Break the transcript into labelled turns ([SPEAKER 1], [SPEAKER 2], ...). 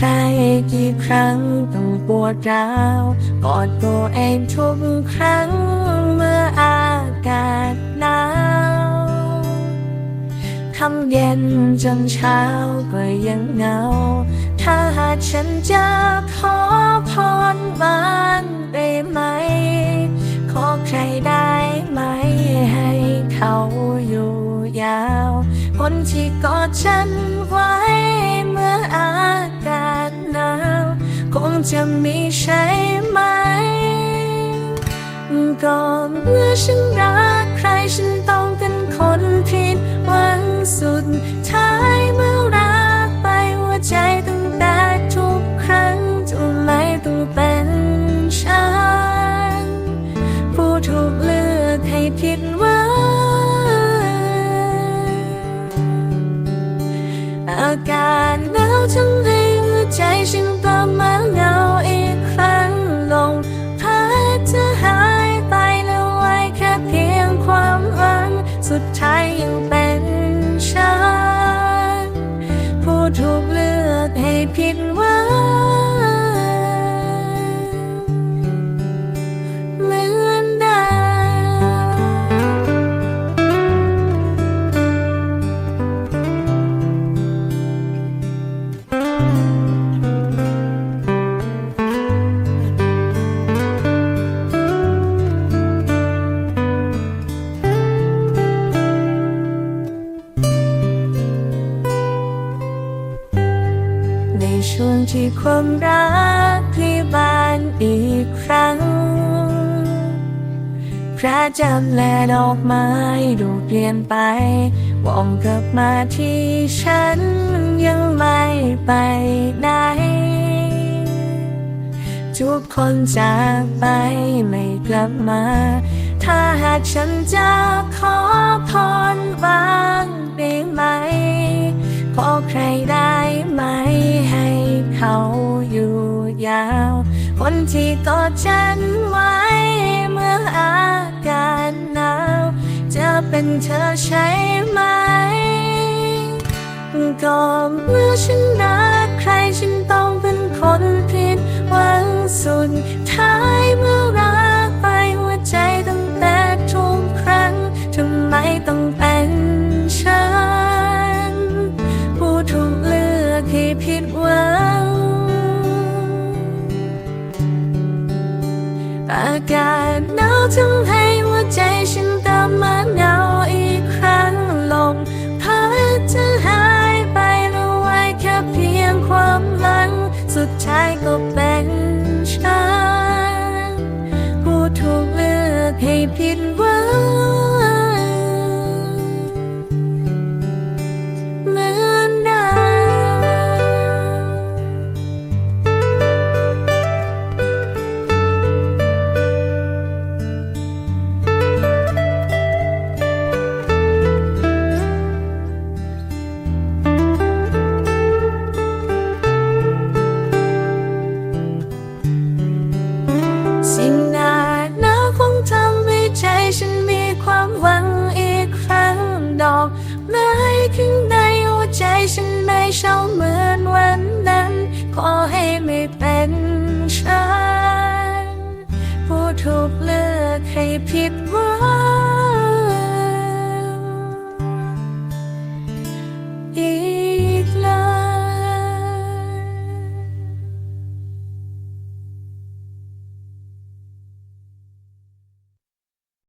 [SPEAKER 1] ใครกี่ครั้งต้องปวดร้าวกอดตัวเองทุกครั้งเมื่ออากาศหนาวคำเย็นจนเช้าก็ยังเหงา ถ้าหากฉันจะขอพรบ้างได้ไหม ขอใครได้ไหมให้เขาอยู่ยาว คนที่กอดฉัน จะมีใช่ไหม ก่อนเมื่อฉันรักใครฉันต้องเป็นคนผิดหวังสุดท้ายเมื่อรักไปหัวใจตั้งแตกทุกครั้งจะไม่ต้องเป็นฉัน ผู้ถูกเลือกให้ผิดหวังอากาศ ถูกเลือกให้ผิดว่า ที่ความรักพลีบานอีกครั้ง พระจันทร์และดอกไม้ดูเปลี่ยนไปมองกลับมาที่ฉันยังไม่ไปไหน ทุกคนจากไปไม่กลับมา ถ้าหากฉันจะขอพรบ้างได้ไหม ขอใครได้ไหม เขาอยู่ยาว คนที่กอดฉันไว้เมื่ออากาศหนาว จะเป็นเธอใช่ไหมก็เมื่อฉันรักใครฉันต้องเป็นคนผิดห อากาศหนาวทำให้หัวใจฉันตามมาเหงาอีกครั้งลมพัดจะหายไปแล้วไว้แค่เพียงความหลัง สุดท้ายก็เป็นฉันผู้ถูกเลือกให้ผิดหวัง สิ่งหนาหนาวคงทำให้ใจฉันมีความหวังอีกครั้งดอกไม้ข้างในหัวใจฉันไม่เช่าเหมือนวันนั้น ขอให้ไม่เป็นฉัน ผู้ถูกเลือกให้ผิดหวั